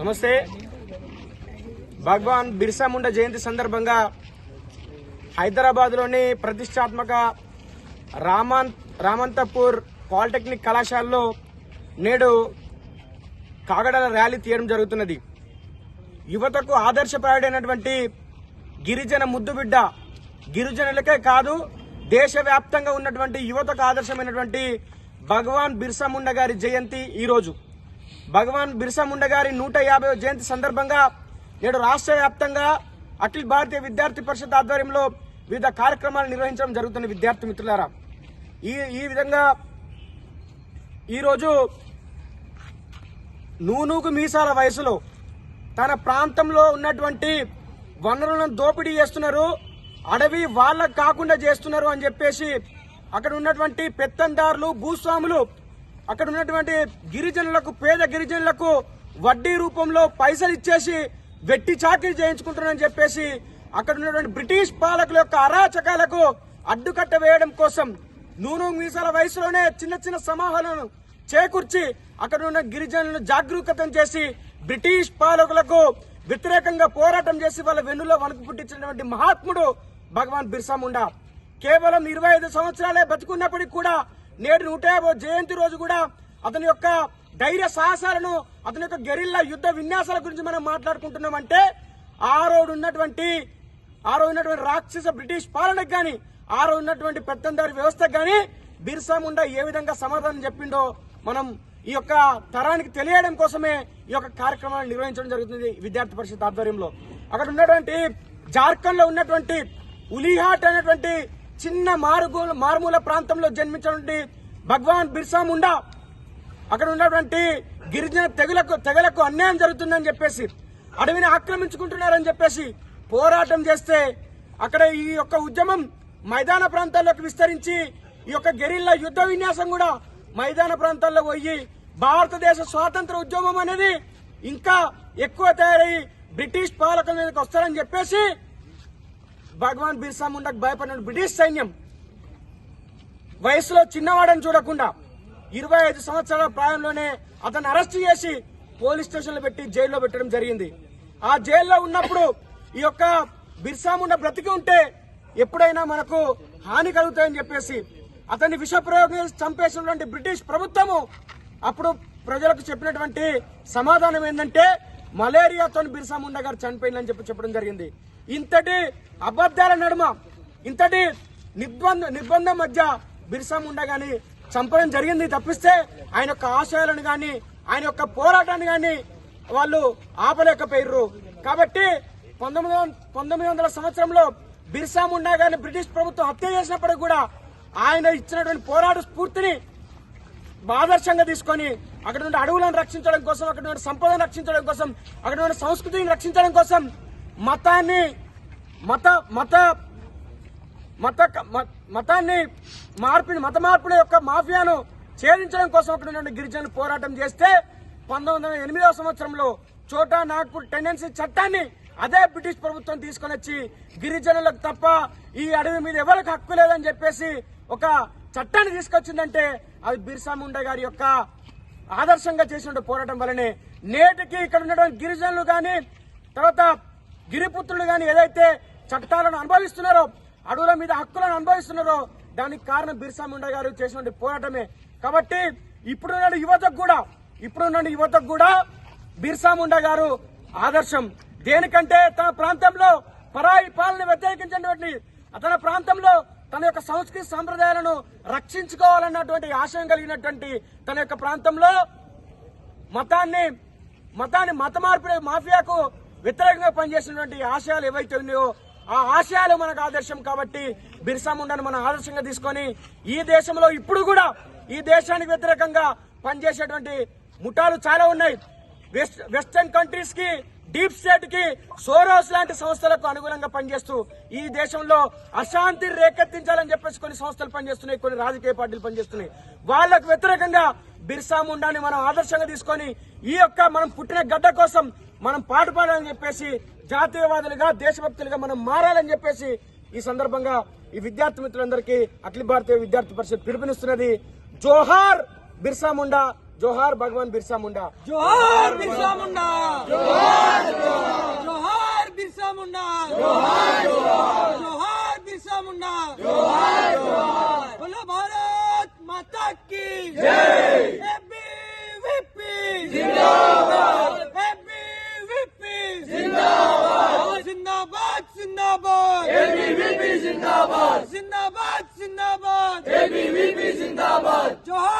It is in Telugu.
నమస్తే. భగవాన్ బిర్సా ముండా జయంతి సందర్భంగా హైదరాబాద్లోని ప్రతిష్టాత్మక రామాన్ రామంతపూర్ పాలిటెక్నిక్ కళాశాలలో నేడు కాగడాల ర్యాలీ తీయడం జరుగుతున్నది. యువతకు ఆదర్శప్రాయుడైనటువంటి గిరిజన ముద్దుబిడ్డ గిరిజనులకే కాదు దేశవ్యాప్తంగా ఉన్నటువంటి యువతకు ఆదర్శమైనటువంటి భగవాన్ బిర్సా ముండా గారి జయంతి ఈరోజు. భగవాన్ బిర్సా ముండ గారి నూట యాభై జయంతి సందర్భంగా నేడు రాష్ట్ర వ్యాప్తంగా అఖిల భారతీయ విద్యార్థి పరిషత్ ఆధ్వర్యంలో వివిధ కార్యక్రమాలు నిర్వహించడం జరుగుతుంది విద్యార్థి మిత్రులారా ఈ ఈ విధంగా ఈరోజు నూనూకు మీసాల వయసులో తన ప్రాంతంలో ఉన్నటువంటి వనరులను దోపిడీ చేస్తున్నారు అడవి వాళ్ళకు కాకుండా చేస్తున్నారు అని చెప్పేసి అక్కడ ఉన్నటువంటి పెత్తందారులు భూస్వాములు అక్కడ ఉన్నటువంటి గిరిజనులకు పేద గిరిజనులకు వడ్డీ రూపంలో పైసలు ఇచ్చేసి వెట్టి చాకరీ చేయించుకుంటున్నారని చెప్పేసి అక్కడ ఉన్నటువంటి బ్రిటిష్ పాలకుల యొక్క అరాచకాలకు అడ్డుకట్ట వేయడం కోసం నూనె మీసాల వయసులోనే చిన్న చిన్న సమాహాలను చేకూర్చి అక్కడ ఉన్న గిరిజనులను జాగరూకతం చేసి బ్రిటిష్ పాలకులకు వ్యతిరేకంగా పోరాటం చేసి వాళ్ళ వెన్నులో వణుకు పుట్టించినటువంటి మహాత్ముడు భగవాన్ బిర్సా ముండా. కేవలం ఇరవై ఐదు సంవత్సరాలే బతుకున్నప్పటికీ కూడా నేడు నూట యాభై జయంతి రోజు కూడా అతని యొక్క ధైర్య సాహసాలను అతని యొక్క గెరిల్లా యుద్ధ విన్యాసాల గురించి మనం మాట్లాడుకుంటున్నామంటే ఆ రోజు ఉన్నటువంటి ఆ రోజు ఉన్నటువంటి రాక్షస బ్రిటిష్ పాలనకు కానీ ఆ రోజు ఉన్నటువంటి పెత్తందారి వ్యవస్థకు కానీ బిర్సా ముండా ఏ విధంగా సమాధానం చెప్పిండో మనం ఈ యొక్క తరానికి తెలియడం కోసమే ఈ యొక్క కార్యక్రమాన్ని నిర్వహించడం జరుగుతుంది విద్యార్థి పరిషత్ ఆధ్వర్యంలో. అక్కడ ఉన్నటువంటి జార్ఖండ్లో ఉన్నటువంటి ఉలిహాట్ అనేటువంటి చిన్న మారుగూ మారుమూల ప్రాంతంలో జన్మించినటువంటి భగవాన్ బిర్సా ముండా. అక్కడ ఉన్నటువంటి గిరిజన తెగులకు తెగలకు అన్యాయం జరుగుతుందని చెప్పేసి అడవిని ఆక్రమించుకుంటున్నారని చెప్పేసి పోరాటం చేస్తే అక్కడ ఈ యొక్క ఉద్యమం మైదాన ప్రాంతాల్లోకి విస్తరించి ఈ యొక్క గెరిల్లా యుద్ధ విన్యాసం కూడా మైదాన ప్రాంతాల్లో పోయి భారతదేశ స్వాతంత్ర ఉద్యమం అనేది ఇంకా ఎక్కువ తయారై బ్రిటిష్ పాలకుల మీదకి వస్తారని చెప్పేసి భగవాన్ బిర్సా ముండకు భయపడిన బ్రిటిష్ సైన్యం వయసులో చిన్నవాడని చూడకుండా ఇరవై ఐదు సంవత్సరాల ప్రాయంలోనే అతను అరెస్ట్ చేసి పోలీస్ స్టేషన్లో పెట్టి జైల్లో పెట్టడం జరిగింది. ఆ జైల్లో ఉన్నప్పుడు ఈ యొక్క బిర్సా ముండా బ్రతికి ఉంటే ఎప్పుడైనా మనకు హాని కలుగుతాయని చెప్పేసి అతన్ని విషప్రయోగం చంపేసినటువంటి బ్రిటిష్ ప్రభుత్వము అప్పుడు ప్రజలకు చెప్పినటువంటి సమాధానం ఏంటంటే మలేరియాతో బిర్సా ముండా గారు చనిపోయిందని చెప్పి చెప్పడం జరిగింది. ఇంతటి అబద్ధాల నడుమ ఇంతటి నిర్బంధ నిర్బంధం మధ్య బిర్సా ముండా గాని చంపడం జరిగింది తప్పిస్తే ఆయన యొక్క ఆశయాలను గాని ఆయన యొక్క పోరాటాన్ని గాని వాళ్ళు ఆపలేకపోయారు కాబట్టి పంతొమ్మిది పంతొమ్మిది వందల సంవత్సరంలో బిర్సా ముండా గారిని బ్రిటిష్ ప్రభుత్వం హత్య చేసినప్పుడు కూడా ఆయన ఇచ్చినటువంటి పోరాట స్ఫూర్తిని ఆదర్శంగా తీసుకొని అక్కడ నుండి అడవులను రక్షించడం కోసం అక్కడ నుండి సంపదను రక్షించడం కోసం అక్కడ నుండి సంస్కృతిని రక్షించడం కోసం మతాన్ని మత మత మత మ- మతాన్ని మార్పిడి మత మార్పిడి యొక్క మాఫియాను ఛేదించడం కోసం అక్కడ గిరిజనులు పోరాటం చేస్తే పంతొమ్మిది వందల ఎనిమిదవ సంవత్సరంలో చోటా నాగ్పూర్ టెండెన్సీ చట్టాన్ని అదే బ్రిటిష్ ప్రభుత్వం తీసుకొని వచ్చి గిరిజనులకు తప్ప ఈ అడవి మీద ఎవరికి హక్కు లేదని చెప్పేసి ఒక చట్టాన్ని తీసుకొచ్చిందంటే అది బిర్సా ముండా గారి యొక్క ఆదర్శంగా చేసిన పోరాటం వల్లనే నేటికి ఇక్కడ ఉన్నటువంటి గిరిజనులు కానీ తర్వాత గిరిపుత్రులు కానీ ఏదైతే చట్టాలను అనుభవిస్తున్నారో అడవుల మీద హక్కులను అనుభవిస్తున్నారో దానికి కారణం బిర్సా ముండా గారు చేసినటువంటి పోరాటమే. కాబట్టి ఇప్పుడున్న యువతకు కూడా ఇప్పుడున్న యువతకు కూడా బిర్సా ముండా గారు ఆదర్శం. దేనికంటే తన ప్రాంతంలో పరాయి పాలన వ్యతిరేకించినటువంటి తన ప్రాంతంలో తన యొక్క సంస్కృతి సంప్రదాయాలను రక్షించుకోవాలన్నటువంటి ఆశయం కలిగినటువంటి తన యొక్క ప్రాంతంలో మతాన్ని మతాన్ని మత మార్పిడి మాఫియాకు వ్యతిరేకంగా పనిచేసినటువంటి ఆశయాలు ఏవైతే ఉన్నాయో ఆ ఆశయాలు మనకు ఆదర్శం కాబట్టి బిర్సా ముండాను మనం ఆదర్శంగా తీసుకొని ఈ దేశంలో ఇప్పుడు కూడా ఈ దేశానికి వ్యతిరేకంగా పనిచేసేటువంటి ముఠాలు చాలా ఉన్నాయి. వెస్ట్ వెస్టర్న్ కంట్రీస్కి డీప్ స్టేట్కి సోరోస్ లాంటి సంస్థలకు అనుగుణంగా పనిచేస్తూ ఈ దేశంలో అశాంతి రేకెత్తించాలని చెప్పేసి కొన్ని సంస్థలు పనిచేస్తున్నాయి కొన్ని రాజకీయ పార్టీలు పనిచేస్తున్నాయి. వాళ్ళకు వ్యతిరేకంగా బిర్సా ముండాని మనం ఆదర్శంగా తీసుకొని ఈ యొక్క మనం పుట్టిన గడ్డ కోసం మనం పాటు పాడాలని చెప్పేసి జాతీయవాదులుగా దేశభక్తులుగా మనం మారాలని చెప్పేసి ఈ సందర్భంగా ఈ విద్యార్థి మిత్రులందరికీ అఖిల భారతీయ విద్యార్థి పరిషత్ పిలుపునిస్తున్నది. జోహార్ బిర్సా ముండా. జోహార్ భగవాన్ బిర్సా ముండా. జోహార్ బిర్సా ముండా. జోహార్ జోహార్. బిర్సా ముండా. జోహార్ బిర్సా ముండా. బోలో భారత్ మాతా కీ జై. విప్పి జిందాబాద్. జిందాబాద్ ఏబీవీపీ జిందాబాద్ జిందాబాద్ జిందాబాద్ ఏబీవీపీ జిందాబాద్ జోహార్